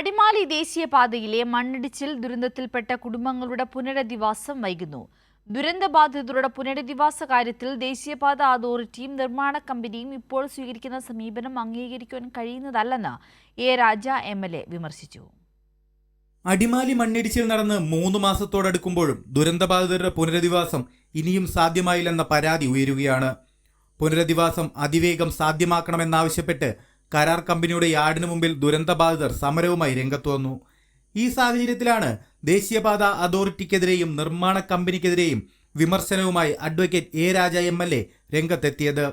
അടിമാലി ദേശീയപാതയിലെ മണ്ണിടിച്ചിൽ ദുരന്തത്തിൽപ്പെട്ട കുടുംബങ്ങളുടെ പുനരധിവാസം വൈകുന്നു. ദുരന്തബാധിതരുടെ പുനരധിവാസ കാര്യത്തിൽ ദേശീയപാത അതോറിറ്റിയും നിർമ്മാണ കമ്പനിയും ഇപ്പോൾ സ്വീകരിക്കുന്ന സമീപനം അംഗീകരിക്കാൻ കഴിയുന്നതല്ലെന്ന് എ. രാജ എം. വിമർശിച്ചു. അടിമാലി മണ്ണിടിച്ചിൽ നടന്ന് മൂന്ന് മാസത്തോടടുക്കുമ്പോഴും ദുരന്തബാധിതരുടെ പുനരധിവാസം ഇനിയും സാധ്യമായില്ലെന്ന പരാതി ഉയരുകയാണ്. പുനരധിവാസം അതിവേഗം സാധ്യമാക്കണമെന്നാവശ്യപ്പെട്ട് കരാർ കമ്പനിയുടെ യാർഡിന് മുമ്പിൽ ദുരന്തബാധിതർ സമരവുമായി രംഗത്തു വന്നു. ഈ സാഹചര്യത്തിലാണ് ദേശീയപാത അതോറിറ്റിക്കെതിരെയും നിർമ്മാണ കമ്പനിക്കെതിരെയും വിമർശനവുമായി advocate A Raja M L A രംഗത്തെത്തിയത്.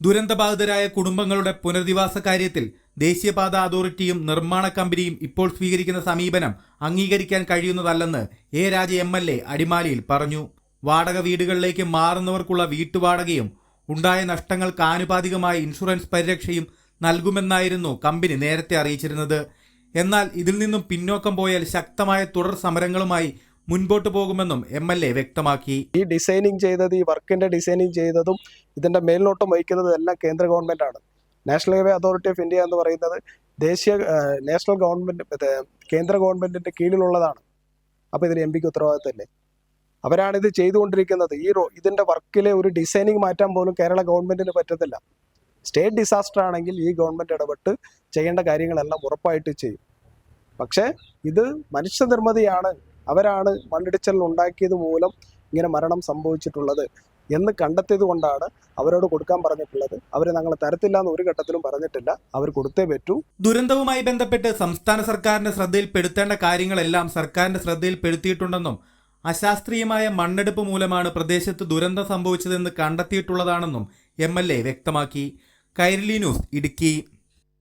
ദുരന്തബാധിതരായ കുടുംബങ്ങളുടെ പുനരധിവാസ കാര്യത്തിൽ ദേശീയപാത അതോറിറ്റിയും നിർമ്മാണ കമ്പനിയും ഇപ്പോൾ സ്വീകരിക്കുന്ന സമീപനം അംഗീകരിക്കാൻ കഴിയുന്നതല്ലെന്ന് A Raja M L A അടിമാലിയിൽ പറഞ്ഞു. വാടക വീടുകളിലേക്ക് മാറുന്നവർക്കുള്ള വീട്ടുവാടകയും ഉണ്ടായ നഷ്ടങ്ങൾക്ക് ആനുപാതികമായ ഇൻഷുറൻസ് പരിരക്ഷയും നൽകുമെന്നായിരുന്നു കമ്പനി നേരത്തെ അറിയിച്ചിരുന്നത്. എന്നാൽ ഇതിൽ നിന്നും പിന്നോക്കം പോയാൽ ശക്തമായ തുടർ സമരങ്ങളുമായി മുൻപോട്ട് പോകുമെന്നും എം എൽ എ വ്യക്തമാക്കി. ഈ ഡിസൈനിങ് ചെയ്തത് ഈ വർക്കിന്റെ ഡിസൈനിങ് ചെയ്തതും ഇതിന്റെ മേൽനോട്ടം വഹിക്കുന്നതും എല്ലാം കേന്ദ്ര ഗവൺമെന്റ് ആണ്. National highway authority of India എന്ന് പറയുന്നത് ദേശീയ നാഷണൽ ഗവൺമെന്റ് കേന്ദ്ര ഗവൺമെന്റിന്റെ കീഴിലുള്ളതാണ്. അപ്പൊ ഇതിന് എം പിക്ക് ഉത്തരവാദിത്തമില്ലേ അവരാണ് ഇത് ചെയ്തുകൊണ്ടിരിക്കുന്നത്. ഈ ഇതിന്റെ വർക്കിലെ ഒരു ഡിസൈനിങ് മാറ്റാൻ പോലും കേരള ഗവൺമെന്റിന് പറ്റത്തില്ല. സ്റ്റേറ്റ് ഡിസാസ്റ്റർ ആണെങ്കിൽ ഈ ഗവൺമെന്റ് ഇടപെട്ട് ചെയ്യേണ്ട കാര്യങ്ങളെല്ലാം ഉറപ്പായിട്ട് ചെയ്യും. പക്ഷേ ഇത് മനുഷ്യനിർമ്മിതിയാണ്. അവരാണ് മണ്ണിടിച്ചൽ ഉണ്ടാക്കിയത് മൂലം ഇങ്ങനെ മരണം സംഭവിച്ചിട്ടുള്ളത് എന്ന് കണ്ടെത്തിയത് കൊണ്ടാണ് അവരോട് കൊടുക്കാൻ പറഞ്ഞിട്ടുള്ളത്. അവർ ഞങ്ങൾ തരത്തില്ല എന്ന് ഒരു ഘട്ടത്തിലും പറഞ്ഞിട്ടില്ല. അവർ കൊടുത്തേ പറ്റൂ. ദുരന്തവുമായി ബന്ധപ്പെട്ട് സംസ്ഥാന സർക്കാരിന്റെ ശ്രദ്ധയിൽപ്പെടുത്തേണ്ട കാര്യങ്ങളെല്ലാം സർക്കാരിന്റെ ശ്രദ്ധയിൽപ്പെടുത്തിയിട്ടുണ്ടെന്നും അശാസ്ത്രീയമായ മണ്ണെടുപ്പ് മൂലമാണ് പ്രദേശത്ത് ദുരന്തം സംഭവിച്ചതെന്ന് കണ്ടെത്തിയിട്ടുള്ളതാണെന്നും എ വ്യക്തമാക്കി. കൈരളി ന്യൂസ് ഇടുക്കി.